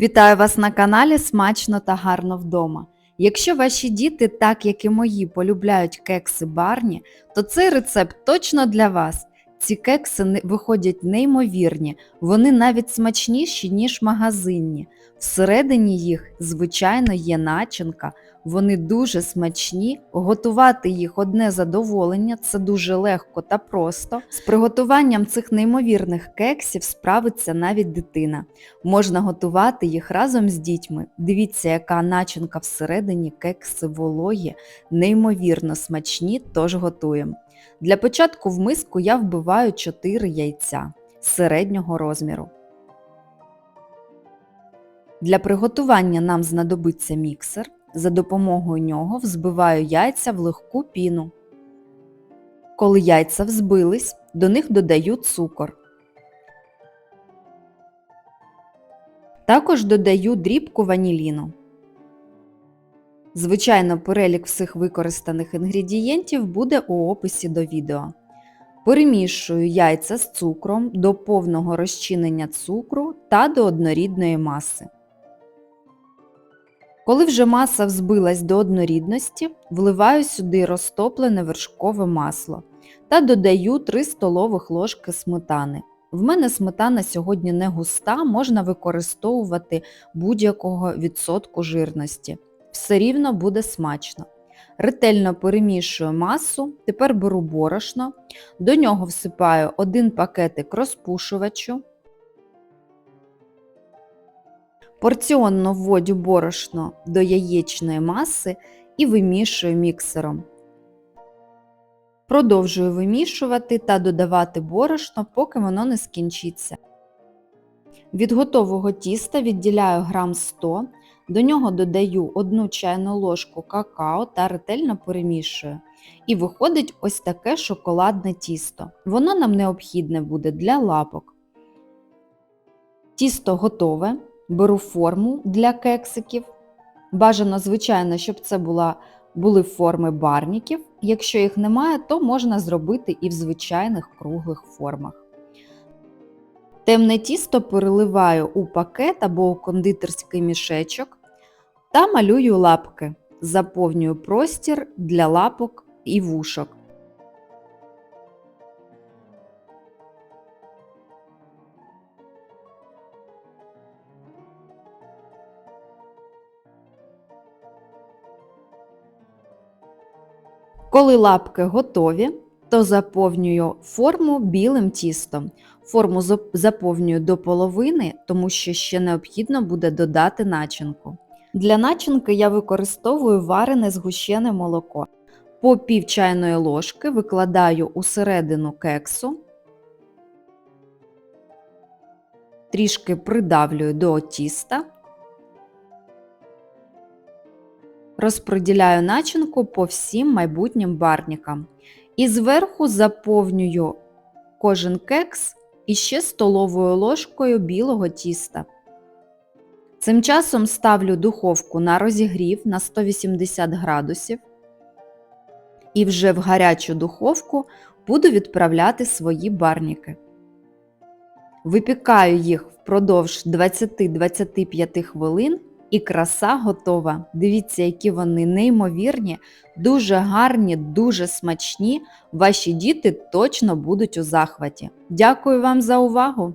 Вітаю вас на каналі Смачно та гарно вдома. Якщо ваші діти, так як і мої, полюбляють кекси барні, то цей рецепт точно для вас. Ці кекси виходять неймовірні, вони навіть смачніші, ніж магазинні. Всередині їх, звичайно, є начинка, вони дуже смачні. Готувати їх одне задоволення, це дуже легко та просто. З приготуванням цих неймовірних кексів справиться навіть дитина. Можна готувати їх разом з дітьми. Дивіться, яка начинка всередині кекси вологі, неймовірно смачні, тож готуємо. Для початку в миску я вбиваю 4 яйця середнього розміру. Для приготування нам знадобиться міксер. За допомогою нього взбиваю яйця в легку піну. Коли яйця взбились, до них додаю цукор. Також додаю дрібку ваніліну. Звичайно, перелік всіх використаних інгредієнтів буде у описі до відео. Перемішую яйця з цукром до повного розчинення цукру та до однорідної маси. Коли вже маса взбилась до однорідності, вливаю сюди розтоплене вершкове масло та додаю 3 столових ложки сметани. В мене сметана сьогодні не густа, можна використовувати будь-якого відсотку жирності. Все рівно буде смачно. Ретельно перемішую масу, тепер беру борошно, до нього всипаю один пакетик розпушувачу, порціонно вводю борошно до яєчної маси і вимішую міксером. Продовжую вимішувати та додавати борошно, поки воно не скінчиться. Від готового тіста відділяю грам 100, до нього додаю 1 чайну ложку какао та ретельно перемішую. І виходить ось таке шоколадне тісто. Воно нам необхідне буде для лапок. Тісто готове. Беру форму для кексиків. Бажано, звичайно, щоб це була, були форми барніків. Якщо їх немає, то можна зробити і в звичайних круглих формах. Темне тісто переливаю у пакет або у кондитерський мішечок та малюю лапки. Заповнюю простір для лапок і вушок. Коли лапки готові, то заповнюю форму білим тістом. Форму заповнюю до половини, тому що ще необхідно буде додати начинку. Для начинки я використовую варене згущене молоко. По пів чайної ложки викладаю у середину кексу, трішки придавлюю до тіста, розподіляю начинку по всім майбутнім барнікам. І зверху заповнюю кожен кекс іще столовою ложкою білого тіста. Цим часом ставлю духовку на розігрів на 180 градусів і вже в гарячу духовку буду відправляти свої барніки. Випікаю їх впродовж 20-25 хвилин і краса готова. Дивіться, які вони неймовірні, дуже гарні, дуже смачні. Ваші діти точно будуть у захваті. Дякую вам за увагу!